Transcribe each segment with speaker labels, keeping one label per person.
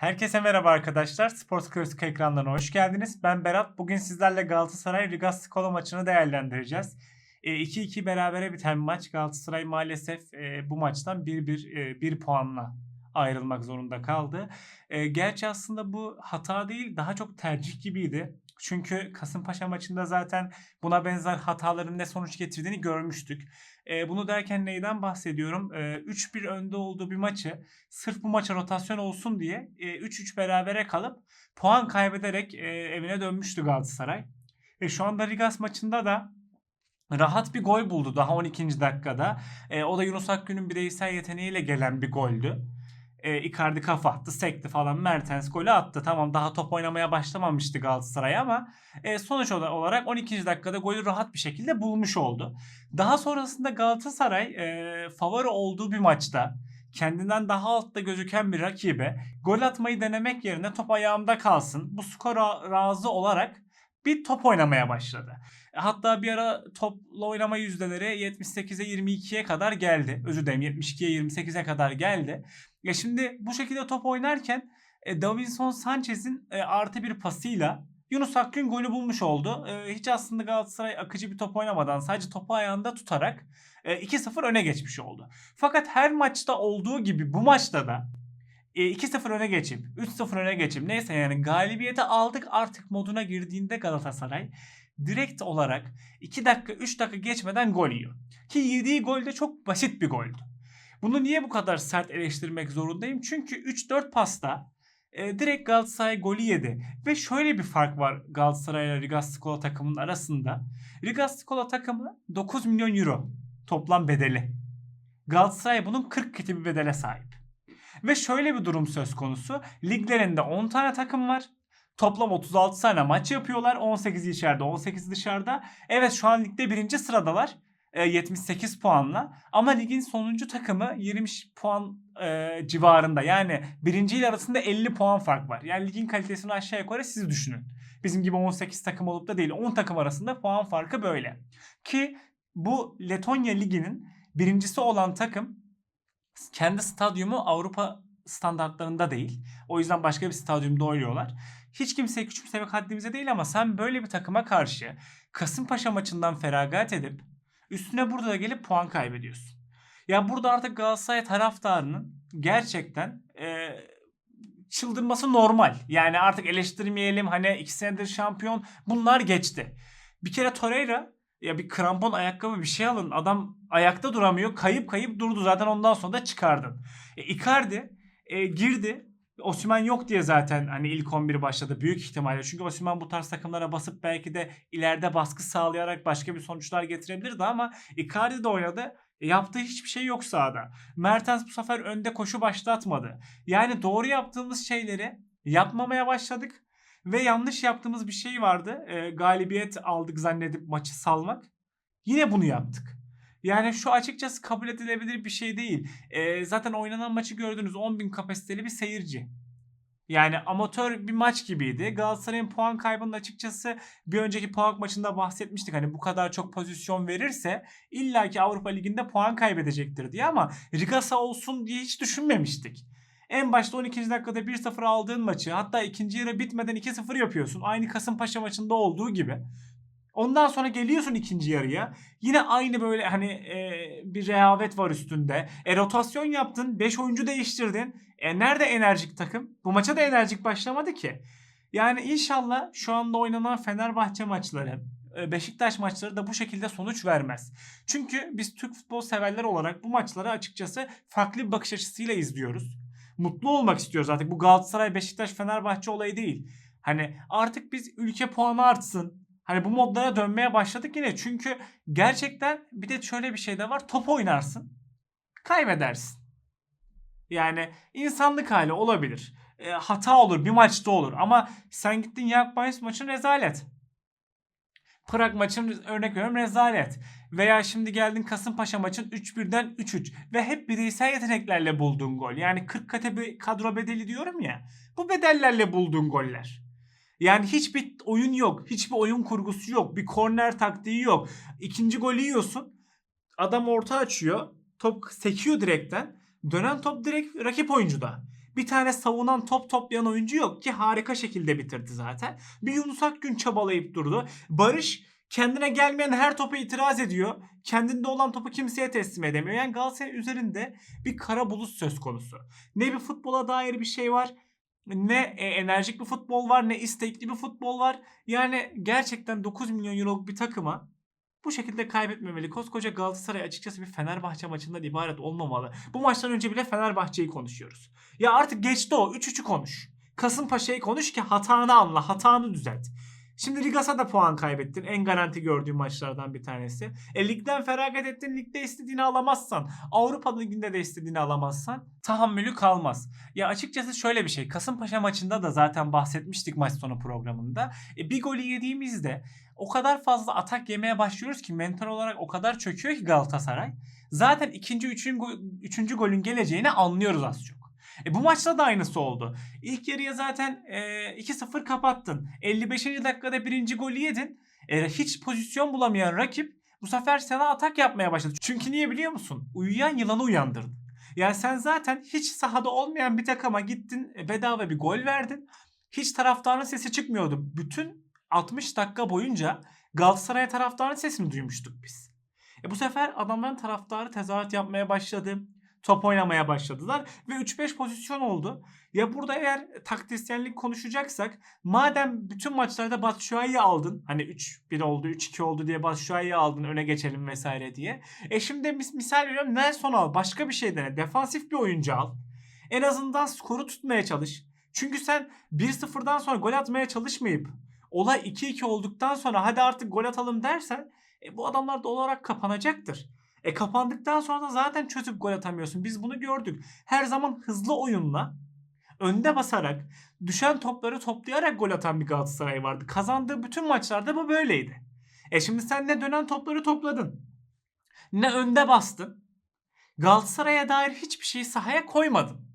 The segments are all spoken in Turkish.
Speaker 1: Herkese merhaba arkadaşlar. Sports Klasik ekranlarına hoş geldiniz. Ben Berat. Bugün sizlerle Galatasaray Riga Skola maçını değerlendireceğiz. E, 2-2 berabere biten maç. Galatasaray maalesef e, bu maçtan 1-1 e, 1 puanla ayrılmak zorunda kaldı. E, gerçi aslında bu hata değil daha çok tercih gibiydi. Çünkü Kasımpaşa maçında zaten buna benzer hataların ne sonuç getirdiğini görmüştük. E, bunu derken neyden bahsediyorum? E, 3-1 önde olduğu bir maçı sırf bu maça rotasyon olsun diye e, 3-3 berabere kalıp puan kaybederek e, evine dönmüştü Galatasaray. Ve şu anda Rigas maçında da rahat bir gol buldu daha 12. dakikada. E, o da Yunus Akgün'ün bireysel yeteneğiyle gelen bir goldü. E, Icardi kafa attı, sekti falan. Mertens golü attı. Tamam daha top oynamaya başlamamıştı Galatasaray ama e, sonuç olarak 12. dakikada golü rahat bir şekilde bulmuş oldu. Daha sonrasında Galatasaray e, favori olduğu bir maçta kendinden daha altta gözüken bir rakibe gol atmayı denemek yerine top ayağımda kalsın. Bu skora razı olarak bir top oynamaya başladı. Hatta bir ara topla oynama yüzdeleri 78'e 22'ye kadar geldi. Özür dilerim 72'ye 28'e kadar geldi. Ya şimdi bu şekilde top oynarken e, Davinson Sanchez'in e, artı bir pasıyla Yunus Akgün golü bulmuş oldu. E, hiç aslında Galatasaray akıcı bir top oynamadan sadece topu ayağında tutarak e, 2-0 öne geçmiş oldu. Fakat her maçta olduğu gibi bu maçta da e, 2-0 öne geçip 3-0 öne geçip neyse yani galibiyeti aldık artık moduna girdiğinde Galatasaray direkt olarak 2 dakika 3 dakika geçmeden gol yiyor. Ki yediği gol de çok basit bir goldü. Bunu niye bu kadar sert eleştirmek zorundayım? Çünkü 3-4 pasta e, direkt Galatasaray golü yedi. Ve şöyle bir fark var Galatasaray ile Rigas takımının arasında. Rigas takımı 9 milyon euro toplam bedeli. Galatasaray bunun 40 katı bir bedele sahip. Ve şöyle bir durum söz konusu. Liglerinde 10 tane takım var. Toplam 36 tane maç yapıyorlar. 18'i içeride 18'i dışarıda. Evet şu an ligde birinci sıradalar. E, 78 puanla. Ama ligin sonuncu takımı 20 puan e, civarında. Yani birinci ile arasında 50 puan fark var. Yani ligin kalitesini aşağı yukarı siz düşünün. Bizim gibi 18 takım olup da değil 10 takım arasında puan farkı böyle. Ki bu Letonya Ligi'nin birincisi olan takım kendi stadyumu Avrupa standartlarında değil. O yüzden başka bir stadyumda oynuyorlar. Hiç kimseyi küçümsemek haddimize değil ama sen böyle bir takıma karşı Kasımpaşa maçından feragat edip üstüne burada da gelip puan kaybediyorsun. Ya burada artık Galatasaray taraftarının gerçekten e, çıldırması normal. Yani artık eleştirmeyelim hani iki senedir şampiyon bunlar geçti. Bir kere Torreira ya bir krampon ayakkabı bir şey alın. Adam ayakta duramıyor. Kayıp kayıp durdu. Zaten ondan sonra da çıkardın. E, Icardi e, girdi. Osimhen yok diye zaten hani ilk 11 başladı büyük ihtimalle. Çünkü Osimhen bu tarz takımlara basıp belki de ileride baskı sağlayarak başka bir sonuçlar getirebilirdi ama Icardi de oynadı. E, yaptığı hiçbir şey yok sahada. Mertens bu sefer önde koşu başlatmadı. Yani doğru yaptığımız şeyleri yapmamaya başladık. Ve yanlış yaptığımız bir şey vardı. E, galibiyet aldık zannedip maçı salmak. Yine bunu yaptık. Yani şu açıkçası kabul edilebilir bir şey değil. E, zaten oynanan maçı gördünüz 10.000 kapasiteli bir seyirci. Yani amatör bir maç gibiydi. Galatasaray'ın puan kaybının açıkçası bir önceki puan maçında bahsetmiştik. Hani bu kadar çok pozisyon verirse illaki Avrupa Ligi'nde puan kaybedecektir diye ama Rigasa olsun diye hiç düşünmemiştik. En başta 12. dakikada 1-0 aldığın maçı hatta ikinci yarı bitmeden 2-0 yapıyorsun. Aynı Kasımpaşa maçında olduğu gibi. Ondan sonra geliyorsun ikinci yarıya. Yine aynı böyle hani e, bir rehavet var üstünde. E rotasyon yaptın. 5 oyuncu değiştirdin. E nerede enerjik takım? Bu maça da enerjik başlamadı ki. Yani inşallah şu anda oynanan Fenerbahçe maçları, Beşiktaş maçları da bu şekilde sonuç vermez. Çünkü biz Türk futbol severler olarak bu maçları açıkçası farklı bir bakış açısıyla izliyoruz mutlu olmak istiyoruz artık. Bu Galatasaray, Beşiktaş, Fenerbahçe olayı değil. Hani artık biz ülke puanı artsın. Hani bu modlara dönmeye başladık yine. Çünkü gerçekten bir de şöyle bir şey de var. Top oynarsın. Kaybedersin. Yani insanlık hali olabilir. E, hata olur. Bir maçta olur. Ama sen gittin Young Boys maçın rezalet. Prag maçın örnek veriyorum rezalet. Veya şimdi geldin Kasımpaşa maçın 3-1'den 3-3 ve hep bireysel yeteneklerle bulduğun gol. Yani 40 kate kadro bedeli diyorum ya. Bu bedellerle bulduğun goller. Yani hiçbir oyun yok. Hiçbir oyun kurgusu yok. Bir korner taktiği yok. İkinci golü yiyorsun. Adam orta açıyor. Top sekiyor direkten. Dönen top direkt rakip oyuncuda. Bir tane savunan top toplayan oyuncu yok ki harika şekilde bitirdi zaten. Bir Yunus Akgün çabalayıp durdu. Barış kendine gelmeyen her topa itiraz ediyor. Kendinde olan topu kimseye teslim edemiyor. Yani Galatasaray üzerinde bir kara bulut söz konusu. Ne bir futbola dair bir şey var ne e, enerjik bir futbol var ne istekli bir futbol var. Yani gerçekten 9 milyon euroluk bir takıma bu şekilde kaybetmemeli. Koskoca Galatasaray açıkçası bir Fenerbahçe maçından ibaret olmamalı. Bu maçtan önce bile Fenerbahçe'yi konuşuyoruz. Ya artık geçti o. 3-3'ü konuş. Kasımpaşa'yı konuş ki hatanı anla, hatanı düzelt. Şimdi Rigas'a da puan kaybettin. En garanti gördüğüm maçlardan bir tanesi. E ligden feragat ettin. Ligde istediğini alamazsan, Avrupa Ligi'nde de istediğini alamazsan tahammülü kalmaz. Ya açıkçası şöyle bir şey. Kasımpaşa maçında da zaten bahsetmiştik maç sonu programında. E bir golü yediğimizde o kadar fazla atak yemeye başlıyoruz ki mental olarak o kadar çöküyor ki Galatasaray. Zaten ikinci, üçüncü, üçüncü golün geleceğini anlıyoruz az çok. E bu maçta da aynısı oldu. İlk yarıya zaten e, 2-0 kapattın. 55. dakikada birinci golü yedin. E, hiç pozisyon bulamayan rakip bu sefer sana atak yapmaya başladı. Çünkü niye biliyor musun? Uyuyan yılanı uyandırdın. Yani sen zaten hiç sahada olmayan bir takıma gittin e, bedava bir gol verdin. Hiç taraftarın sesi çıkmıyordu. Bütün 60 dakika boyunca Galatasaray taraftarın sesini duymuştuk biz. E bu sefer adamların taraftarı tezahürat yapmaya başladı top oynamaya başladılar ve 3-5 pozisyon oldu. Ya burada eğer taktisyenlik konuşacaksak madem bütün maçlarda Batshuayi'yi aldın hani 3-1 oldu 3-2 oldu diye Batshuayi'yi aldın öne geçelim vesaire diye. E şimdi mis- misal veriyorum Nelson al başka bir şey dene defansif bir oyuncu al. En azından skoru tutmaya çalış. Çünkü sen 1-0'dan sonra gol atmaya çalışmayıp olay 2-2 olduktan sonra hadi artık gol atalım dersen e, bu adamlar doğal olarak kapanacaktır. E kapandıktan sonra da zaten çözüp gol atamıyorsun. Biz bunu gördük. Her zaman hızlı oyunla önde basarak düşen topları toplayarak gol atan bir Galatasaray vardı. Kazandığı bütün maçlarda bu böyleydi. E şimdi sen ne dönen topları topladın. Ne önde bastın. Galatasaray'a dair hiçbir şeyi sahaya koymadın.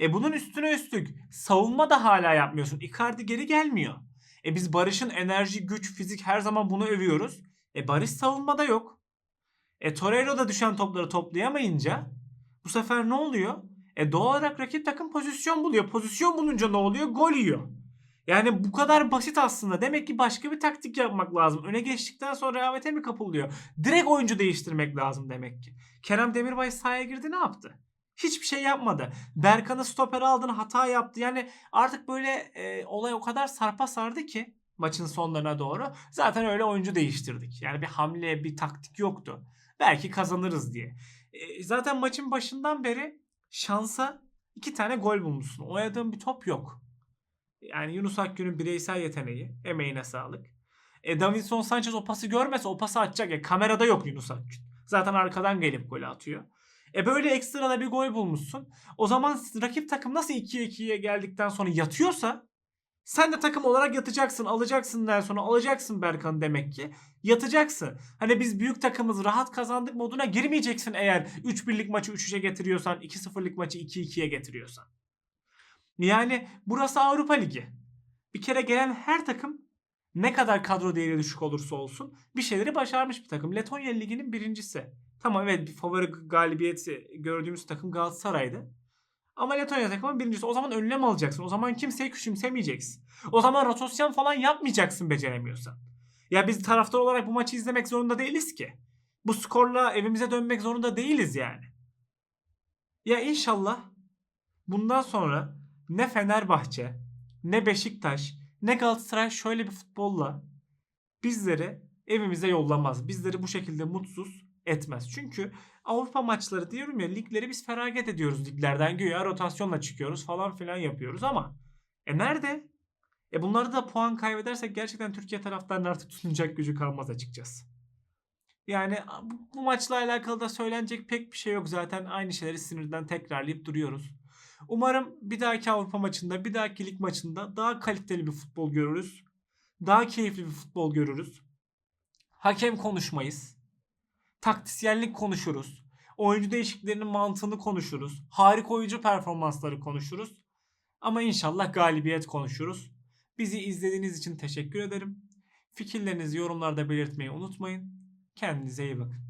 Speaker 1: E bunun üstüne üstlük savunma da hala yapmıyorsun. Icardi geri gelmiyor. E biz Barış'ın enerji, güç, fizik her zaman bunu övüyoruz. E Barış savunmada yok. E Torreira da düşen topları toplayamayınca bu sefer ne oluyor? E doğal olarak rakip takım pozisyon buluyor. Pozisyon bulunca ne oluyor? Gol yiyor. Yani bu kadar basit aslında. Demek ki başka bir taktik yapmak lazım. Öne geçtikten sonra rehavete mi kapılıyor? Direkt oyuncu değiştirmek lazım demek ki. Kerem Demirbay sahaya girdi ne yaptı? Hiçbir şey yapmadı. Berkan'ı stoper aldın hata yaptı. Yani artık böyle e, olay o kadar sarpa sardı ki maçın sonlarına doğru. Zaten öyle oyuncu değiştirdik. Yani bir hamle, bir taktik yoktu. Belki kazanırız diye. E, zaten maçın başından beri şansa iki tane gol bulmuşsun. Oynadığın bir top yok. Yani Yunus Akgün'ün bireysel yeteneği. Emeğine sağlık. E, Davinson Sanchez o pası görmese o pası atacak. Ya, kamerada yok Yunus Akgün. Zaten arkadan gelip gol atıyor. E böyle ekstra da bir gol bulmuşsun. O zaman rakip takım nasıl 2'ye 2'ye geldikten sonra yatıyorsa sen de takım olarak yatacaksın. Alacaksın der sonra alacaksın Berkan demek ki. Yatacaksın. Hani biz büyük takımız rahat kazandık moduna girmeyeceksin eğer 3-1'lik maçı 3-3'e getiriyorsan 2-0'lık maçı 2-2'ye getiriyorsan. Yani burası Avrupa Ligi. Bir kere gelen her takım ne kadar kadro değeri düşük olursa olsun bir şeyleri başarmış bir takım. Letonya Ligi'nin birincisi. Tamam evet bir favori galibiyeti gördüğümüz takım Galatasaray'dı. Ama Letonya takımın birincisi. O zaman önlem alacaksın. O zaman kimseyi küçümsemeyeceksin. O zaman rotasyon falan yapmayacaksın beceremiyorsan. Ya biz taraftar olarak bu maçı izlemek zorunda değiliz ki. Bu skorla evimize dönmek zorunda değiliz yani. Ya inşallah bundan sonra ne Fenerbahçe, ne Beşiktaş, ne Galatasaray şöyle bir futbolla bizleri evimize yollamaz. Bizleri bu şekilde mutsuz etmez. Çünkü Avrupa maçları diyorum ya ligleri biz feragat ediyoruz liglerden güya rotasyonla çıkıyoruz falan filan yapıyoruz ama e nerede? E bunları da puan kaybedersek gerçekten Türkiye taraftarının artık tutunacak gücü kalmaz açıkçası. Yani bu, maçla alakalı da söylenecek pek bir şey yok. Zaten aynı şeyleri sinirden tekrarlayıp duruyoruz. Umarım bir dahaki Avrupa maçında, bir dahaki lig maçında daha kaliteli bir futbol görürüz. Daha keyifli bir futbol görürüz. Hakem konuşmayız. Taktisyenlik konuşuruz. Oyuncu değişikliklerinin mantığını konuşuruz. Harika oyuncu performansları konuşuruz. Ama inşallah galibiyet konuşuruz. Bizi izlediğiniz için teşekkür ederim. Fikirlerinizi yorumlarda belirtmeyi unutmayın. Kendinize iyi bakın.